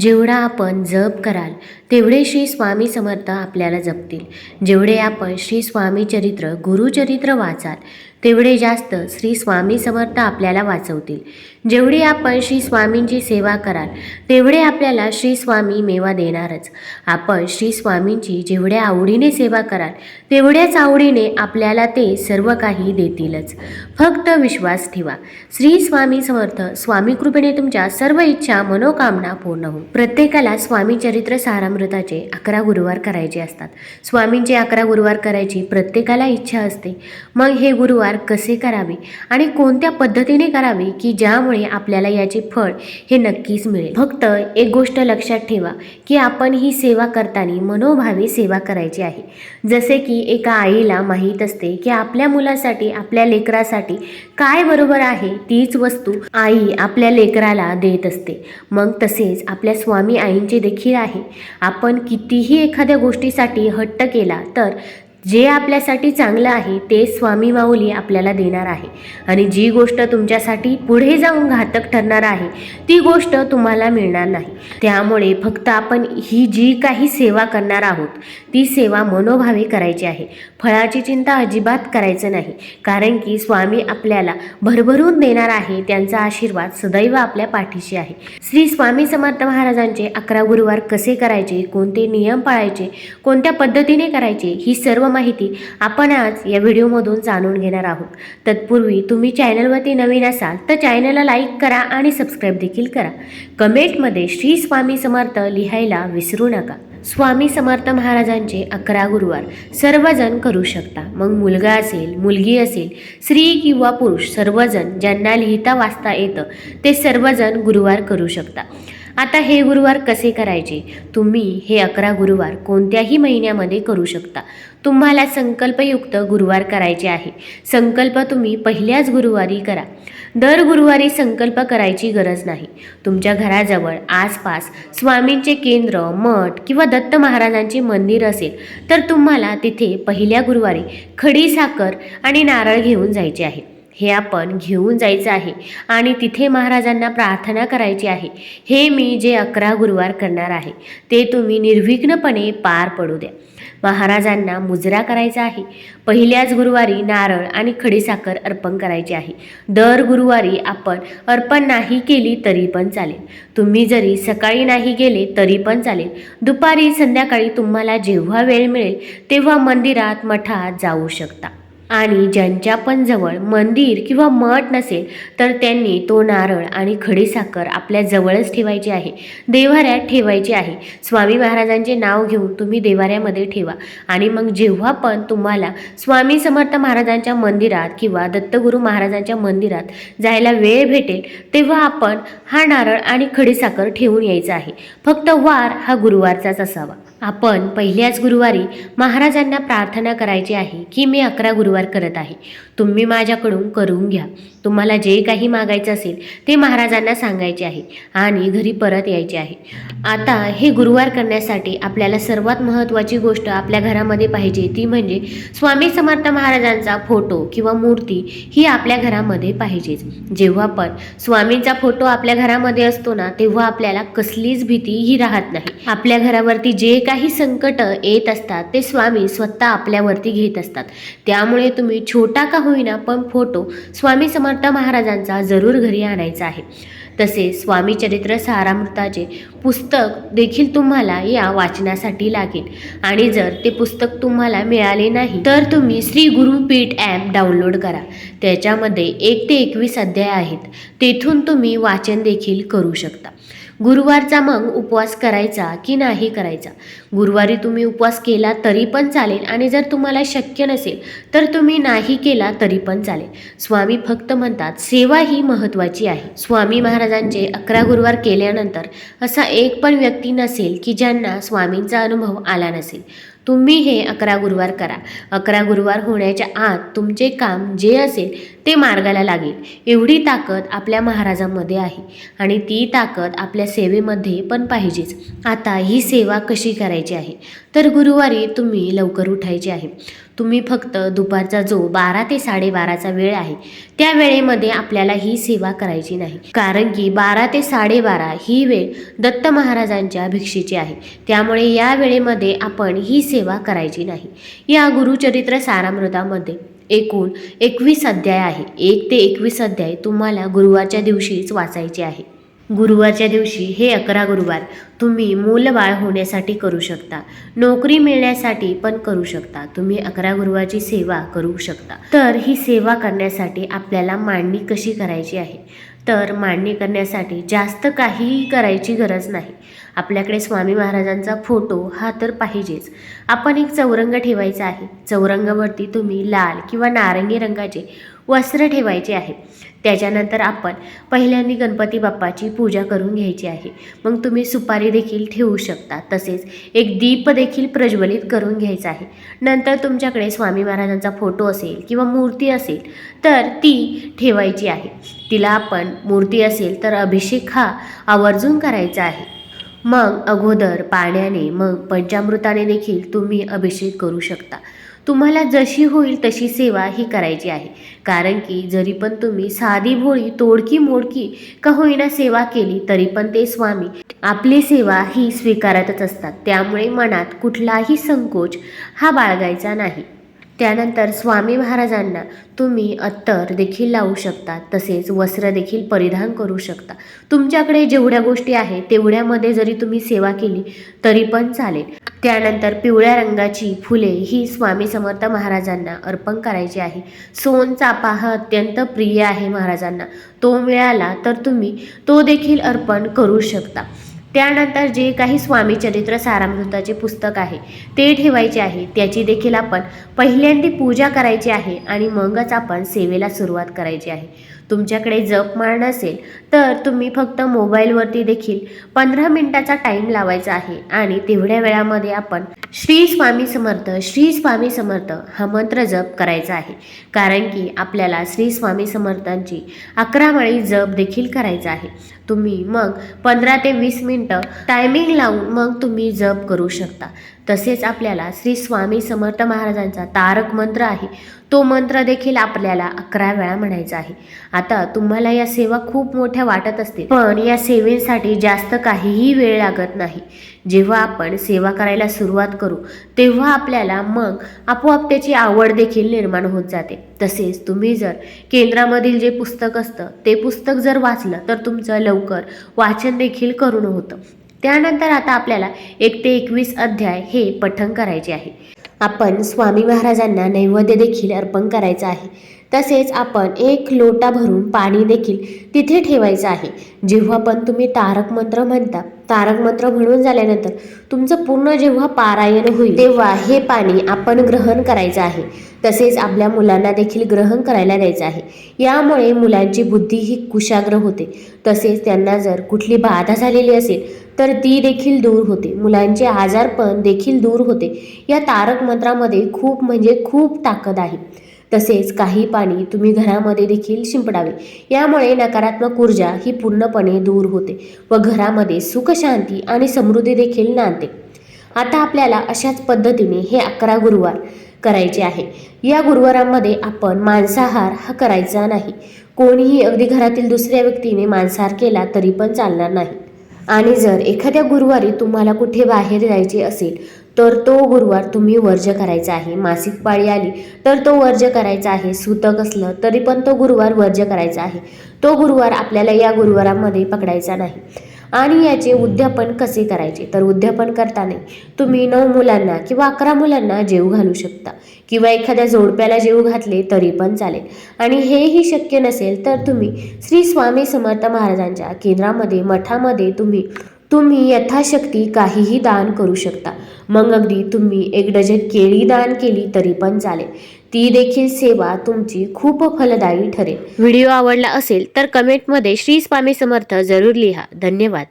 जेवढा आपण जप कराल तेवढे श्री स्वामी समर्थ आपल्याला जपतील. जेवढे आपण श्री स्वामी चरित्र गुरुचरित्र वाचाल तेवढे जास्त श्री स्वामी समर्थ आपल्याला वाचवतील. जेवढी आपण श्री स्वामींची सेवा कराल तेवढे आपल्याला श्री स्वामी मेवा देणारच. आपण श्री स्वामींची जेवढ्या आवडीने सेवा कराल तेवढ्याच आवडीने आपल्याला ते सर्व काही देतीलच. फक्त विश्वास ठेवा. श्री स्वामी समर्थ स्वामी कृपेने तुमच्या सर्व इच्छा मनोकामना पूर्ण हो प्रत्येकाला स्वामी चरित्र सारामृताचे अकरा गुरुवार करायचे असतात. स्वामींचे अकरा गुरुवार करायची प्रत्येकाला इच्छा असते. मग हे गुरुवार कसे करावे आणि कोणत्या पद्धतीने करावे की ज्यामुळे आपल्याला याचे फळ हे नक्कीच मिळेल? फक्त एक गोष्ट लक्षात ठेवा की आपण ही सेवा करताना मनोभावे सेवा करायची आहे. जसे की एका आईला माहीत असते की आपल्या मुलासाठी आपल्या लेकरासाठी काय बरोबर आहे तीच वस्तू आई आपल्या लेकराला देत असते. मग तसेच आपल्या स्वामी आईंचे देखील आहे. आपण कितीही एखाद्या गोष्टीसाठी हट्ट केला तर जे आपल्यासाठी चांगलं आहे ते स्वामी माऊली आपल्याला देणार आहे. आणि जी गोष्ट तुमच्यासाठी पुढे जाऊन घातक ठरणार आहे ती गोष्ट तुम्हाला मिळणार नाही. त्यामुळे फक्त आपण ही जी काही सेवा करणार आहोत ती सेवा मनोभावे करायची आहे. फळाची चिंता अजिबात करायचं नाही. कारण की स्वामी आपल्याला भरभरून देणार आहे त्यांचा आशीर्वाद सदैव आपल्या पाठीशी आहे. श्री स्वामी समर्थ महाराजांचे अकरा गुरुवार कसे करायचे कोणते नियम पाळायचे कोणत्या पद्धतीने करायचे ही सर्व माहिती आपण आज या व्हिडिओमधून जाणून घेणार आहोत. तत्पूर्वी तुम्ही चॅनलवरती नवीन असाल तर चॅनलला लाईक करा आणि सबस्क्राईब देखील करा. कमेंटमध्ये श्री स्वामी समर्थ लिहायला विसरू नका. स्वामी समर्थ महाराजांचे अकरा गुरुवार सर्वजण करू शकता. मग मुलगा असेल मुलगी असेल स्त्री किंवा पुरुष सर्वजण ज्यांना लिहिता वाचता येतं ते सर्वजण गुरुवार करू शकता. आता हे गुरुवार कसे करायचे? तुम्ही हे अकरा गुरुवार कोणत्याही महिन्यामध्ये करू शकता. तुम्हाला संकल्पयुक्त गुरुवार करायचे आहे. संकल्प तुम्ही पहिल्याच गुरुवारी करा. दर गुरुवारी संकल्प करायची गरज नाही. तुमच्या घराजवळ आसपास स्वामींचे केंद्र मठ किंवा दत्त महाराजांचे मंदिर असेल तर तुम्हाला तिथे पहिल्या गुरुवारी खडी साखर आणि नारळ घेऊन जायचे आहे. हे आपण घेऊन जायचं आहे. आणि तिथे महाराजांना प्रार्थना करायची आहे. हे मी जे अकरा गुरुवार करणार आहे ते तुम्ही निर्विघ्नपणे पार पडू द्या. महाराजांना मुजरा करायचा आहे. पहिल्याच गुरुवारी नारळ आणि खडीसाखर अर्पण करायची आहे. दर गुरुवारी आपण अर्पण नाही केली तरी पण चालेल. तुम्ही जरी सकाळी नाही गेले तरी पण चालेल. दुपारी संध्याकाळी तुम्हाला जेव्हा वेळ मिळेल तेव्हा मंदिरात मठात जाऊ शकता. आणि ज्यांच्या पण जवळ मंदिर किंवा मठ नसेल तर त्यांनी तो नारळ आणि खडीसाखर आपल्या जवळच ठेवायची आहे. देवाऱ्यात ठेवायची आहे. स्वामी महाराजांचे नाव घेऊन तुम्ही देवाऱ्यामध्ये ठेवा. आणि मग जेव्हा पण तुम्हाला स्वामी समर्थ महाराजांच्या मंदिरात किंवा दत्तगुरू महाराजांच्या मंदिरात जायला वेळ भेटेल तेव्हा आपण हा नारळ आणि खडीसाखर ठेवून यायचा आहे. फक्त वार हा गुरुवारचाच असावा. आपण पहिल्याच गुरुवारी महाराजांना प्रार्थना करायची आहे की मी अकरा गुरुवार करत आहे. तुम्ही माझ्याकडून करून घ्या. तुम्हाला जे काही मागायचं असेल ते महाराजांना सांगायचे आहे आणि घरी परत यायचे आहे. आता हे गुरुवार करण्यासाठी आपल्याला सर्वात महत्त्वाची गोष्ट आपल्या घरामध्ये पाहिजे ती म्हणजे स्वामी समर्थ महाराजांचा फोटो किंवा मूर्ती ही आपल्या घरामध्ये पाहिजेच. जेव्हा पण स्वामींचा फोटो आपल्या घरामध्ये असतो ना तेव्हा आपल्याला कसलीच भीती ही राहत नाही. आपल्या घरावरती जे काही संकट येत असतात ते स्वामी स्वतः आपल्यावरती घेत असतात. त्यामुळे तुम्ही छोटा का होईना पण फोटो स्वामी समर्थ महाराजांचा जरूर घरी आणायचा आहे. तसेच स्वामी चरित्र सारामृताचे पुस्तक देखील तुम्हाला या वाचनासाठी लागेल. आणि जर ते पुस्तक तुम्हाला मिळाले नाही तर तुम्ही श्री गुरुपीठ ॲप डाउनलोड करा. त्याच्यामध्ये एक ते एकवीस अध्याय आहेत. तेथून तुम्ही वाचन देखील करू शकता. गुरुवारचा मग उपवास करायचा की नाही करायचा? गुरुवारी तुम्ही उपवास केला तरी पण चालेल आणि जर तुम्हाला शक्य नसेल तर तुम्ही नाही केला तरी पण चालेल. स्वामी फक्त म्हणतात सेवा ही महत्त्वाची आहे. स्वामी महाराजांचे अकरा गुरुवार केल्यानंतर असा एक पण व्यक्ती नसेल की ज्यांना स्वामींचा अनुभव आला नसेल. तुम्ही हे अकरा गुरुवार करा. अकरा गुरुवार होण्याच्या आत तुमचे काम जे असेल ते मार्गाला लागेल. एवढी ताकद आपल्या महाराजांमध्ये आहे आणि ती ताकद आपल्या सेवेमध्ये पण पाहिजेच. आता ही सेवा कशी करायची आहे? तर गुरुवारी तुम्ही लवकर उठायचे आहे. तुम्ही फक्त दुपारचा जो बारा ते साडेबाराचा वेळ आहे त्या वेळेमध्ये आपल्याला ही सेवा करायची नाही. कारण की बारा ते साडेबारा ही वेळ दत्त महाराजांच्या भिक्षेची आहे. त्यामुळे या वेळेमध्ये आपण ही सेवा करायची नाही. या गुरुचरित्र सारामृतामध्ये एकूण एकवीस अध्याय आहे. एक ते एकवीस अध्याय तुम्हाला गुरुवारच्या दिवशीच वाचायचे आहे. गुरुवारच्या दिवशी हे अकरा गुरुवार तुम्ही मूलबाळ होण्यासाठी करू शकता. नोकरी मिळण्यासाठी पण करू शकता. तुम्ही अकरा गुरुवारची सेवा करू शकता. तर ही सेवा करण्यासाठी आपल्याला मांडणी कशी करायची आहे? तर मांडणी करण्यासाठी जास्त काहीही करायची गरज नाही. आपल्याकडे स्वामी महाराजांचा फोटो हा तर पाहिजेच. आपण एक चौरंग ठेवायचा आहे. चौरंगावरती तुम्ही लाल किंवा नारंगी रंगाचे वस्त्र ठेवायचे आहे. त्याच्यानंतर आपण पहिल्यांदा गणपती बाप्पाची पूजा करून घ्यायची आहे. मग तुम्ही सुपारी देखील ठेवू शकता. तसेच एक दीप देखील प्रज्वलित करून घ्यायचा आहे. नंतर तुमच्याकडे स्वामी महाराजांचा फोटो असेल किंवा मूर्ती असेल तर ती ठेवायची आहे. तिला आपण मूर्ती असेल तर अभिषेक हा आवर्जून करायचा आहे. मग अगोदर पाण्याने मग पंचामृताने देखील तुम्ही अभिषेक करू शकता. तुम्हाला जशी होईल तशी सेवा ही करायची आहे. कारण की जरी पण तुम्ही साधी भोळी तोडकी मोडकी का होईना सेवा केली तरी पण ते स्वामी आपली सेवा ही स्वीकारतच असतात. त्यामुळे मनात कुठलाही संकोच हा बाळगायचा नाही. त्यानंतर स्वामी महाराजांना तुम्ही अत्तर देखील लावू शकता तसेच वस्त्र देखील परिधान करू शकता. तुमच्याकडे जेवढ्या गोष्टी आहेत तेवढ्यामध्ये जरी तुम्ही सेवा केली तरी पण चालेल. त्यानंतर पिवळ्या रंगाची फुले ही स्वामी समर्थ महाराजांना अर्पण करायची आहे. सोन चापा हा अत्यंत प्रिय आहे महाराजांना. तो मिळाला तर तुम्ही तो देखील अर्पण करू शकता. त्यानंतर जे काही स्वामी चरित्र सारामृताचे पुस्तक आहे ते ठेवायचे आहे त्याची देखील आपण पहिल्यांदा पूजा करायची आहे आणि मगच आपण सेवेला सुरुवात करायची आहे. तुमच्याकडे जपमाळ नसेल तर तुम्ही फक्त मोबाईलवरती देखील पंधरा मिनिटाचा टाईम लावायचा आहे आणि तेवढ्या वेळामध्ये आपण श्री स्वामी समर्थ श्री स्वामी समर्थ हा मंत्र जप करायचा आहे. कारण की आपल्याला श्री स्वामी समर्थांची अकरा वेळी जप देखील करायचा आहे. तुम्ही मग पंधरा ते वीस मिनटं टायमिंग लावून मग तुम्ही जप करू शकता. तसेच आपल्याला श्री स्वामी समर्थ महाराजांचा तारक मंत्र आहे. तो मंत्र देखील आपल्याला अकरा वेळा म्हणायचा आहे. आता तुम्हाला या सेवा खूप मोठ्या वाटत असतील पण या सेवेसाठी जास्त काहीही वेळ लागत नाही. जेव्हा आपण सेवा करायला सुरुवात करू तेव्हा आपल्याला मग आपोआप त्याची आवड देखील निर्माण होत जाते. तसेच तुम्ही जर केंद्रामधील जे पुस्तक असतं ते पुस्तक जर वाचलं तर तुमचं लवकर वाचन देखील करून होतं. त्यानंतर आता आपल्याला एक ते एकवीस अध्याय हे पठण करायचे आहे. आपण स्वामी महाराजांना नैवेद्य देखील अर्पण करायचं आहे. तसेच आपण एक लोटा भरून पाणी देखील तिथे ठेवायचं आहे. जेव्हा पण तुम्ही तारक मंत्र म्हणता तारक मंत्र म्हणून झाल्यानंतर तुमचं पूर्ण जेव्हा पारायण होईल तेव्हा हे पाणी आपण ग्रहण करायचं आहे. तसेच आपल्या मुलांना देखील ग्रहण करायला द्यायचं आहे. यामुळे मुलांची बुद्धी ही कुशाग्र होते. तसेच त्यांना जर कुठली बाधा झालेली असेल तर ती देखील दूर होते. मुलांचे आजारपण देखील दूर होते. या तारक मंत्रामध्ये खूप म्हणजे खूप ताकद आहे. तसेच काही पाणी तुम्ही घरामध्ये देखील शिंपडावे. यामुळे नकारात्मक ऊर्जा ही पूर्णपणे दूर होते व घरामध्ये सुखशांती आणि समृद्धी देखील नांदते. आता आपल्याला अशाच पद्धतीने हे अकरा गुरुवार करायचे आहे. या गुरुवारामध्ये आपण मांसाहार हा करायचा नाही. कोणीही अगदी घरातील दुसऱ्या व्यक्तीने मांसाहार केला तरी पण चालणार नाही. आणि जर एखाद्या गुरुवारी तुम्हाला कुठे बाहेर जायचे असेल तर तो गुरुवार तुम्ही वर्ज करायचा आहे. मासिक पाळी आली तर तो वर्ज करायचा आहे. सूतक असलं तरी पण तो गुरुवार वर्ज करायचा आहे. तो गुरुवार आपल्याला या गुरुवारामध्ये पकडायचा नाही. आणि याचे उद्यापन कसे करायचे? तर उद्यापन करताना तुम्ही नऊ मुलांना किंवा अकरा मुलांना जेव घालू शकता. किंवा एखाद्या जोडप्याला जेव घातले तरी पण चालेल. आणि हेही शक्य नसेल तर तुम्ही श्री स्वामी समर्थ महाराजांच्या केंद्रामध्ये मठामध्ये तुम्ही तुम्ही यथाशक्ती काहीही दान करू शकता. मग अगदी तुम्ही एक डझन केळी दान केली तरी पण चालेल. ती देखील सेवा तुमची खूप फलदायी ठरेल. व्हिडिओ आवडला असेल तर कमेंटमध्ये श्री स्वामी समर्थ जरूर लिहा. धन्यवाद.